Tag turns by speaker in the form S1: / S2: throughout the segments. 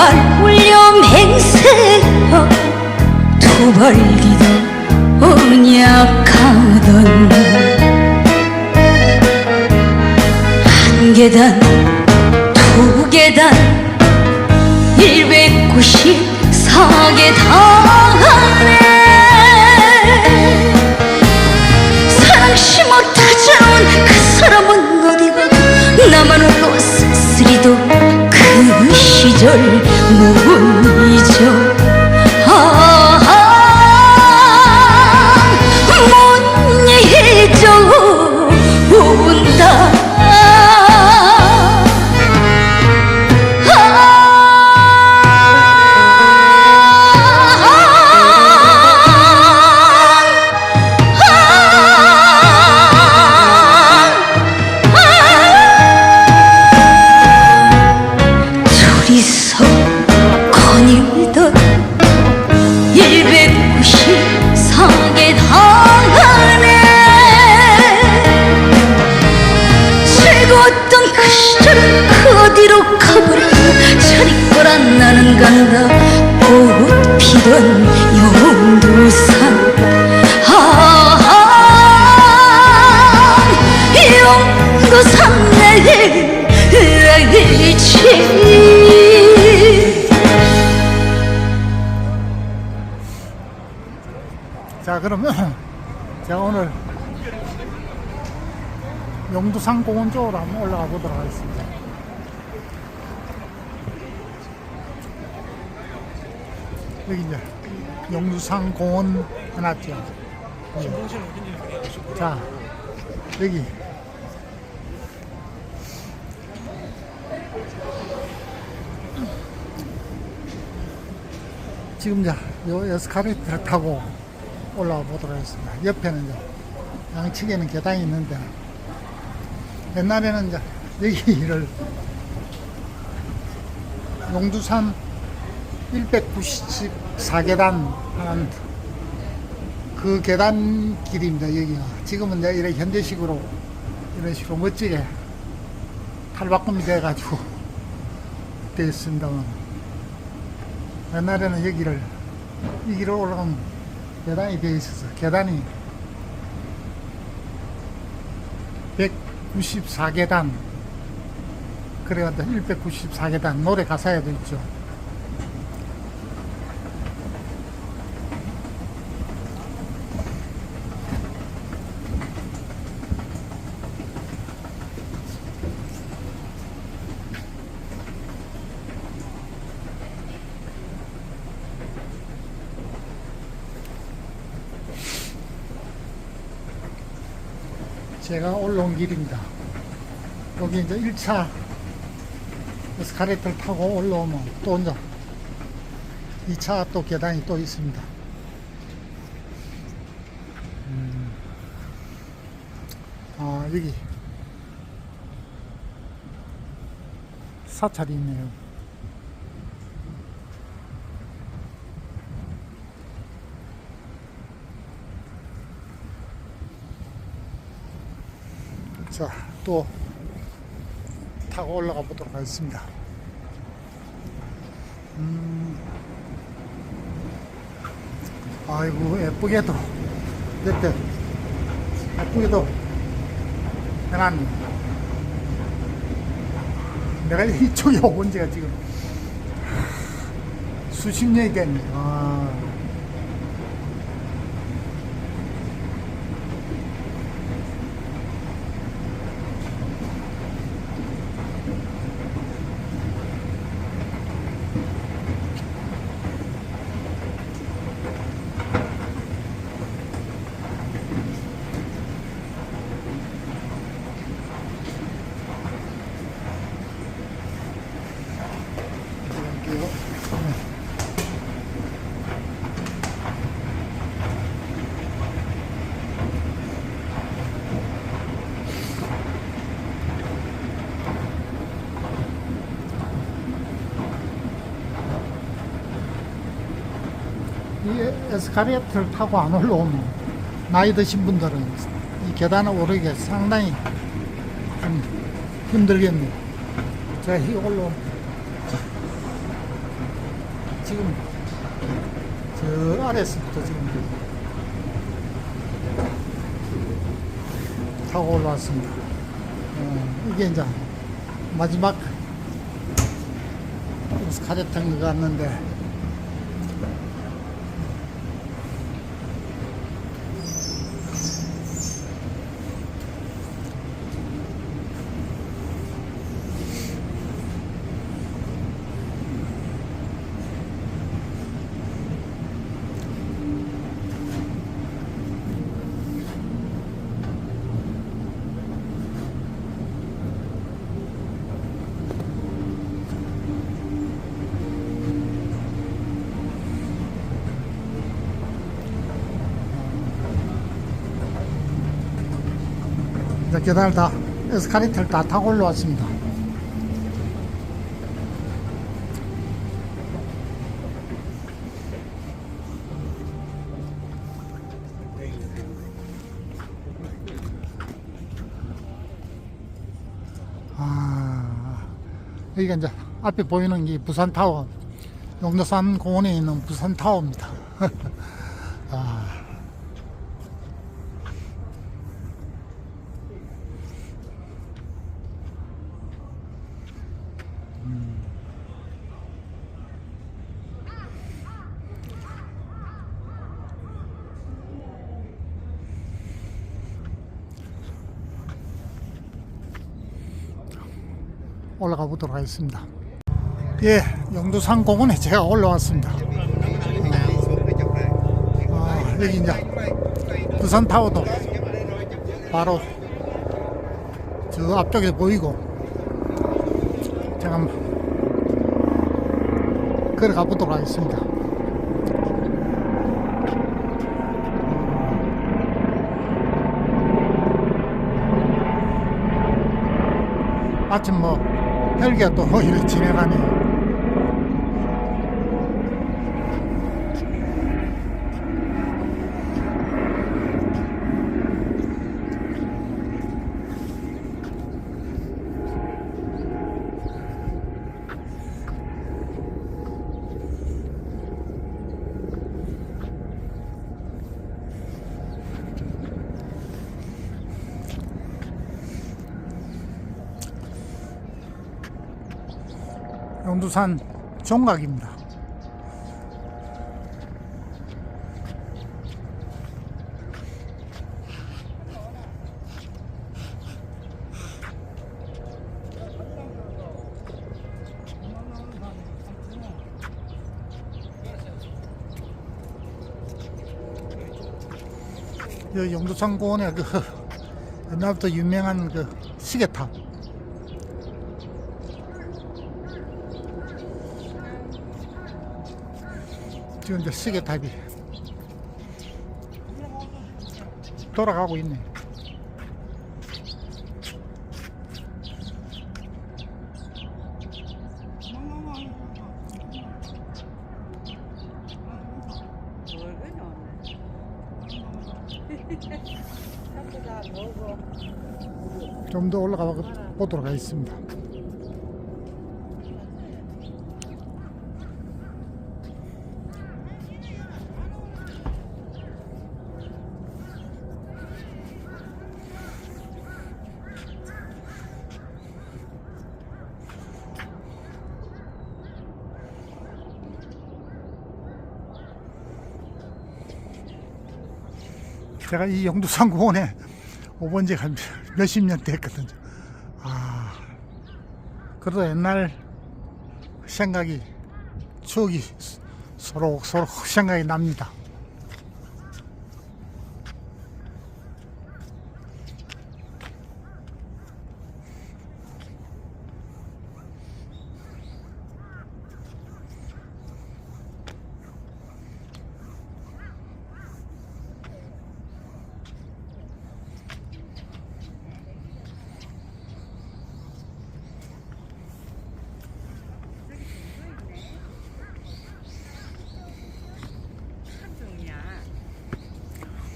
S1: 발 올려 맹세하 두 발 기도 언약하던 한 계단 두 계단 194계단 시절 못잊
S2: 제가 오늘 용두산 공원 쪽으로 한번 올라가 보도록 하겠습니다. 여기 이제 용두산 공원 해놨죠. 예. 자 여기 지금 이제 요 에스카레이터를 타고 올라와 보도록 하겠습니다. 옆에는 이제 양측에는 계단이 있는데 옛날에는 이제 여기를 용두산 194계단 하는 그 계단 길입니다. 여기가 지금은 이제 이렇게 현대식으로 이런 식으로 멋지게 탈바꿈이 돼가지고 되어 있습니다만 옛날에는 여기를 이 길을 올라가면 계단이 되어 있어서 계단이 194계단. 그래가지고 194계단. 노래 가사에도 있죠. 제가 올라온 길입니다. 여기 이제 1차 에스카레이터를 타고 올라오면 또 이제 2차 또 계단이 또 있습니다. 음. 아, 여기 사찰이 있네요. 자, 또 타고 올라가 보도록 하겠습니다. 음, 아이고, 예쁘게도, 이렇게, 예쁘게도 해놨네. 내가 이쪽에 온 지가 지금 수십 년이 됐네. 아. 들어갈게요. 이 에스카레이터를 타고 안 올라오면 나이 드신 분들은 이 계단을 오르기 상당히 좀 힘들겠네요. 제가 이 올라오면 지금 저 아래에서부터 지금 타고 올라왔습니다. 어, 이게 이제 마지막 스카레탕 갔는데 이제 계단을 다 에스카레이터를 다 타고 올라왔습니다. 아, 여기가 이제 앞에 보이는 게 부산 타워, 용도산 공원에 있는 부산 타워입니다. 올라가 보도록 하겠습니다. 예, 영도산 공원에 제가 올라왔습니다. 아, 여기 이제 부산 타워도 바로 저 앞쪽에 보이고 제가 걸어가 보도록 하겠습니다. 마침 뭐 헬기가 또 이렇게 지나가네. 영두산 종각입니다. 여 영두산 공원에 그 옛날부터 유명한 그 시계탑 이제 시계탑이 돌아가고 있네. 좀 더 올라가 보도록 하겠습니다. 제가 이 영두산 공원에 오본 지가 한 몇십 년 됐거든요. 아, 그래도 옛날 생각이, 추억이 서로, 서로 생각이 납니다.
S3: 종이야.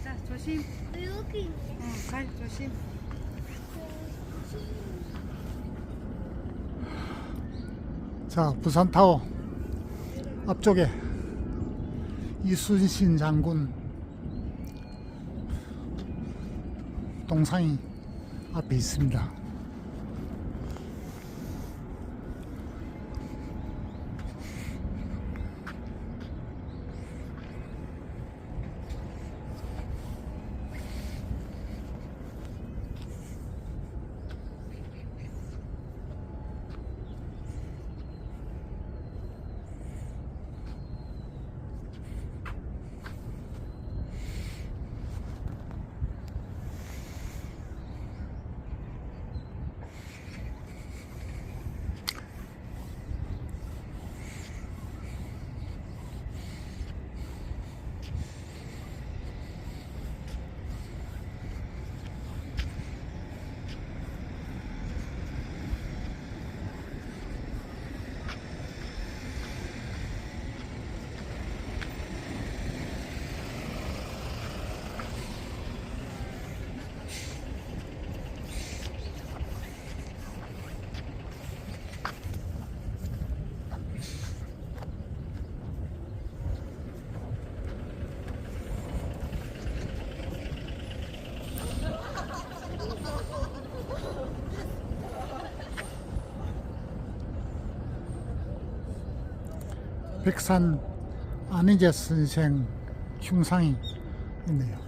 S3: 자, 조심.
S1: 여기
S3: 응, 발 조심.
S2: 자, 부산 타워. 앞쪽에 이순신 장군 동상이 앞에 있습니다. 백산 안희재 선생 흉상이 있네요.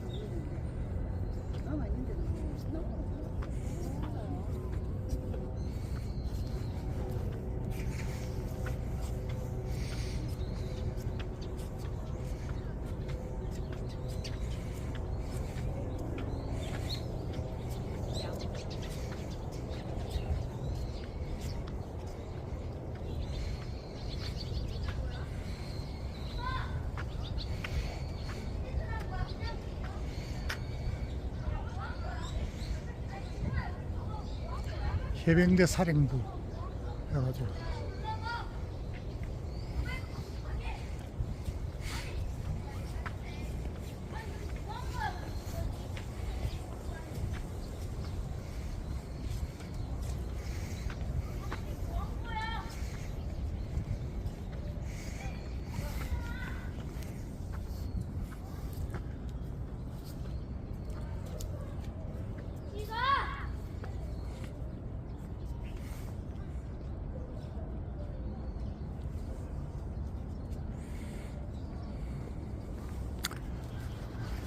S2: 해병대 사령부 해가지고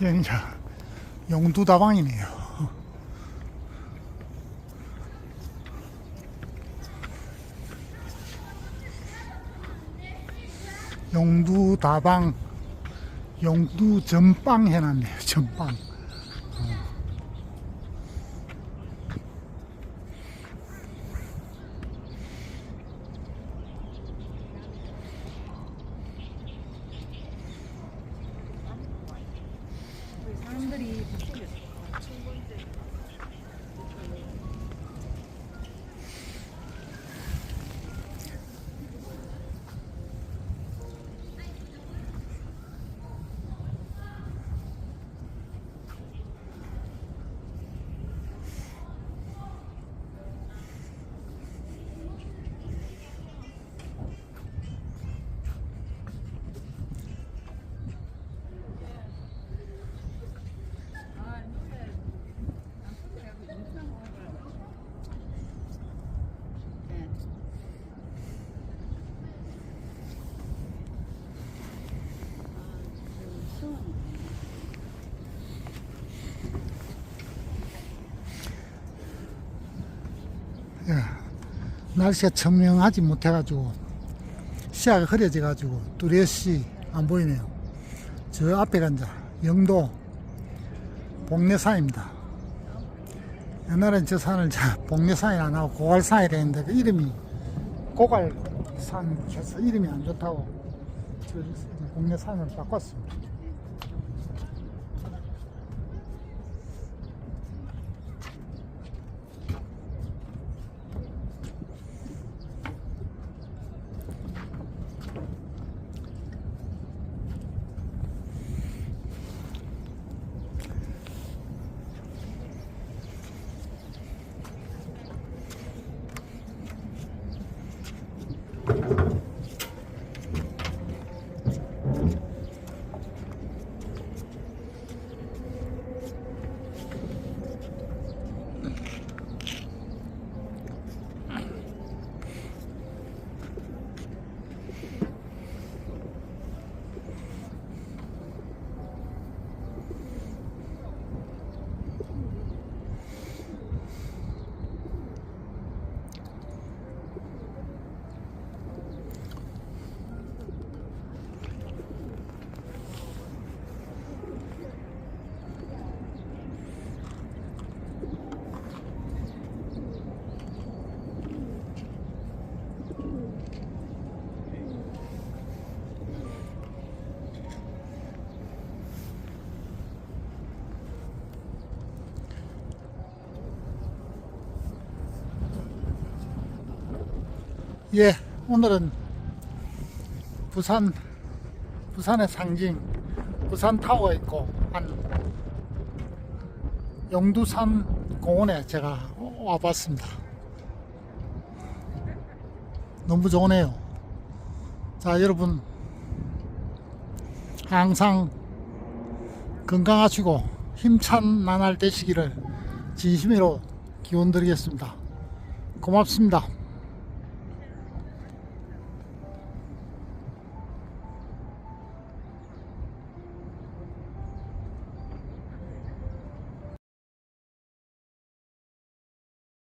S2: 여기 이제 용두다방이네요. 용두다방, 용두전빵 해놨네요. 전빵. 날씨가 청명하지 못해가지고 시야가 흐려져가지고 뚜렷이 안 보이네요. 저 앞에가 이제 영도 복례산입니다. 옛날엔 저 산을 저 복례산이 안 하고 고갈산이라 했는데 그 이름이 고갈산 해서 이름이 안 좋다고 저 복례산을 바꿨습니다. 예, 오늘은 부산, 부산의 상징, 부산 타워에 있고, 한, 영두산 공원에 제가 와봤습니다. 너무 좋네요. 자, 여러분, 항상 건강하시고 힘찬 나날 되시기를 진심으로 기원 드리겠습니다. 고맙습니다.